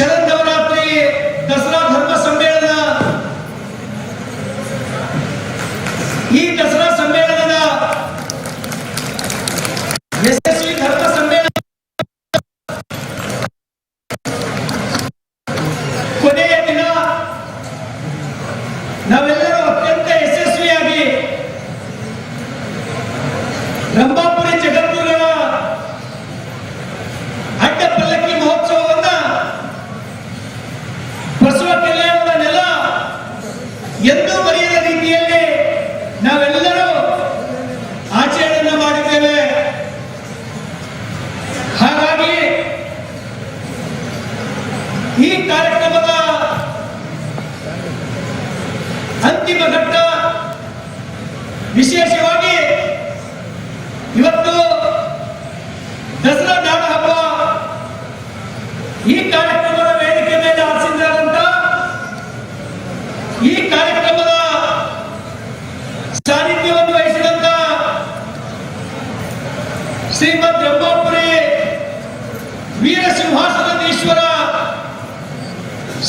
Şeref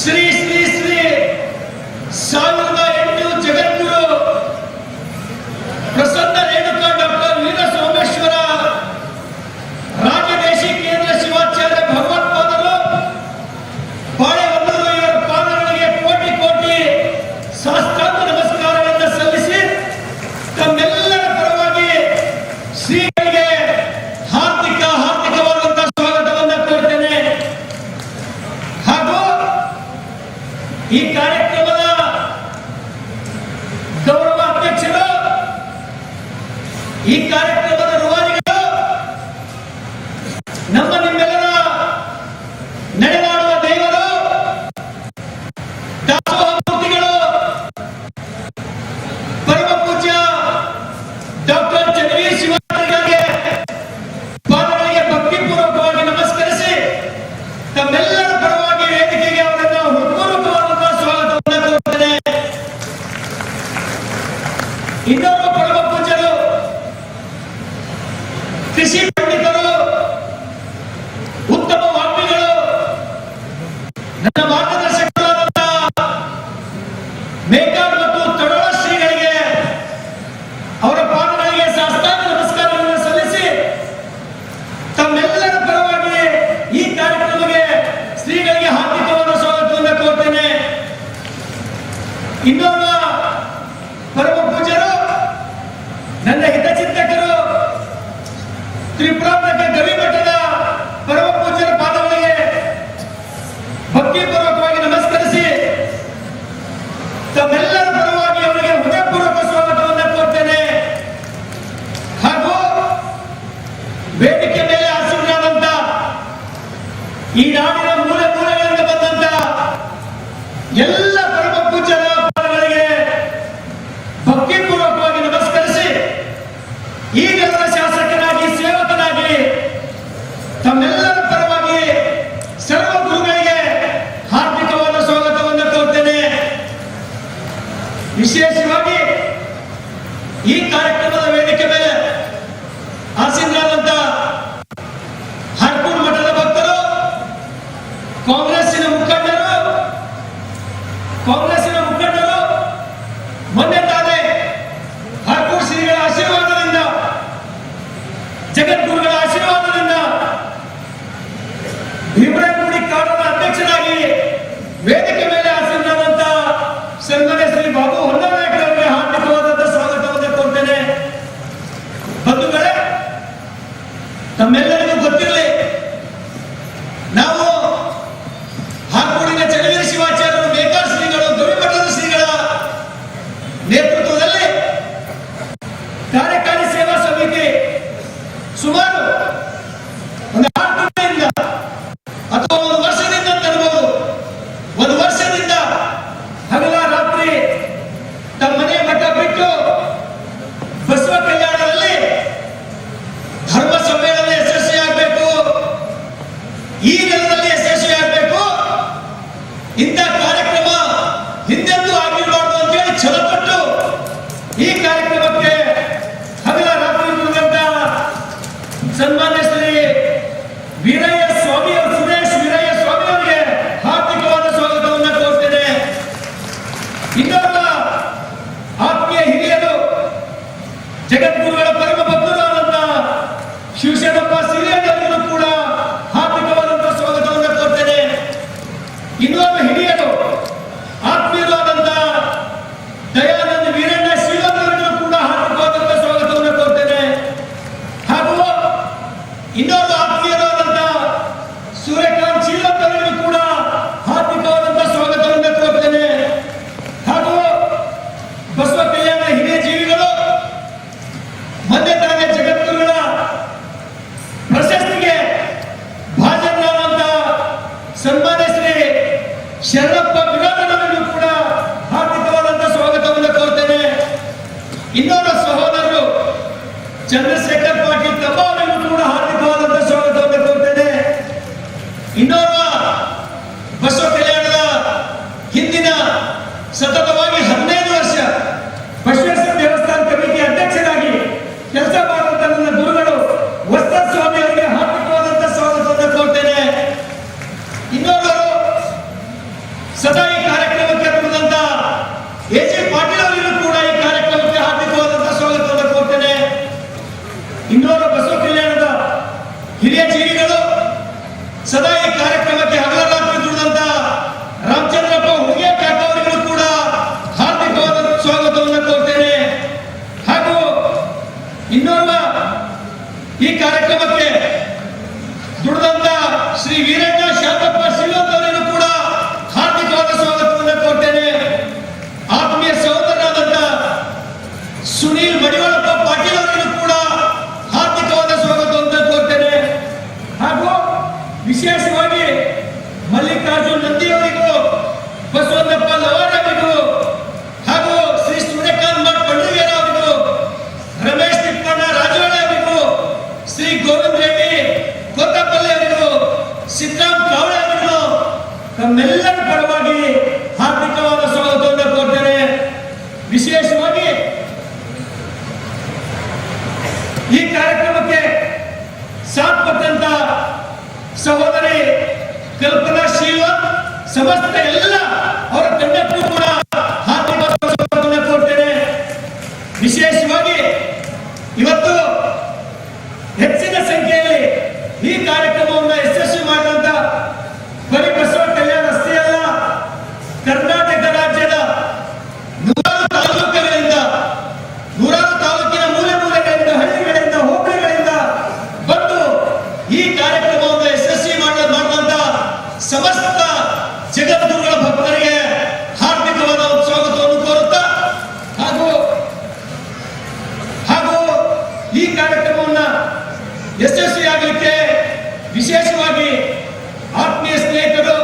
Shri maker ಮತ್ತು ತಡೋಳ ಶ್ರೀಗಳಿಗೆ ಅವರ ಪಾದಗಳಿಗೆ ಶಾಸ್ತ್ರ ನಮಸ್ಕಾರವನ್ನು ಸಲ್ಲಿಸಿ ತಮ್ಮೆಲ್ಲರ ಪರವಾಗಿ ಈ ಕಾರ್ಯಕ್ರಮಕ್ಕೆ ಶ್ರೀಗಳಿಗೆ ಹಾರ್ದಿಕವಾದ ಸ್ವಾಗತವನ್ನು ಕೋರ್ತೇನೆ. ಇನ್ನೊಬ್ಬ ಪರಮ ಪೂಜರು ನನ್ನ ಹಿತಚಿಂತಕರು, ತ್ರಿಪುರ ಈ ನಾಡಿನ ಮೂಲ ಮೂಲಗಳಿಂದ ಬಂದಂತ ಎಲ್ಲ ಪರಮ ಭಕ್ತಿ ಪೂರ್ವಕವಾಗಿ ನಮಸ್ಕರಿಸಿ ಈಗೆಲ್ಲ ಶಾಸಕನಾಗಿ, ಸೇವಕನಾಗಿ ತಮ್ಮೆಲ್ಲರ ಪರವಾಗಿ ಸರ್ವ ಗುರುಗಳಿಗೆ ಹಾರ್ದಿಕವಾದ ಸ್ವಾಗತವನ್ನು ಕೋರ್ತೇನೆ. ವಿಶೇಷವಾಗಿ ಈ ಕಾರ್ಯಕ್ರಮದ ವೇದಿಕೆ ಮೇಲೆ ಜಗದ್ಗುರುಗಳ ಬಗ್ಗೆ ಹಗಲ ರಾತ್ರಿ ಸನ್ಮಾನಿಸಲಿ ವೀರಯ್ಯ ఇందులో సహోదరుడు చంద్రశేఖర్ சுனில் வடிவாள ಈ ಕಾರ್ಯಕ್ರಮವನ್ನು ಯಶಸ್ವಿಯಾಗಲಿಕ್ಕೆ ವಿಶೇಷವಾಗಿ ಆತ್ಮೀಯ ಸ್ನೇಹಿತರು